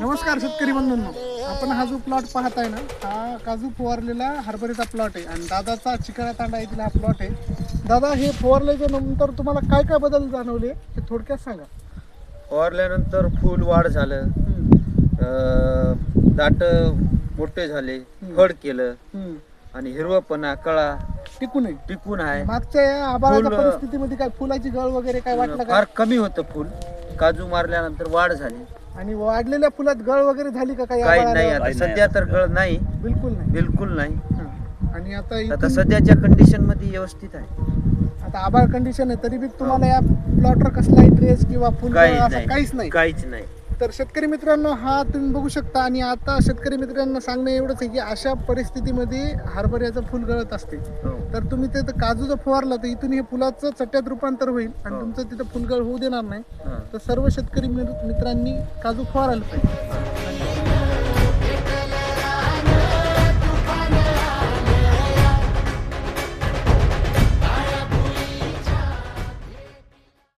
नमस्कार शेतकरी बंधूंनो. आपण हा जो प्लॉट पाहताय ना हा काजू फवारलेला हरभऱ्याचा प्लॉट आहे आणि दादाचा चिकळा तांडा येथील हा प्लॉट आहे. दादा हे फवारल्याच्या नंतर तुम्हाला काय काय बदल जाणवले हे थोडक्यात सांगा. फवारल्यानंतर फुल वाढ झालं. दाट मोठे झाले फळ केलं. आणि हिरवपणा कळा टिकून आहे. टिकून आहे. मागच्या या आबाळाच्या फुलं- परिस्थितीमध्ये काय फुलाची गळ वगैरे काय वाटलं का? फार कमी होतं फुल. काजू मारल्यानंतर वाढ झाली. आणि वाढलेल्या फुलात गळ वगैरे झाली का काही नाही? आता सध्या तर गळ नाही. बिलकुल नाही. बिलकुल नाही. हा. आणि आता आता इथून- सध्याच्या कंडिशनमध्ये व्यवस्थित आहे. आता आबाळ कंडिशन आहे तरी बी तुम्हाला या प्लॉटवर कसलाही ड्रेस किंवा फुल काही असं नाही. काहीच नाही. काहीच नाही. तर शेतकरी मित्रांनो हा तुम्ही बघू शकता आणि आता शेतकरी मित्रांना सांगणं एवढंच आहे की अशा परिस्थितीमध्ये हरभऱ्याचं फुल गळत असते हो. तर तुम्ही ते काजू जर फवारला तर इथून हे फुलाचं चट्ट्यात रूपांतर होईल आणि हो. तुमचं तिथं फुलगळ होऊ देणार नाही. तर सर्व शेतकरी मित्रांनी काजू फवारायला पाहिजे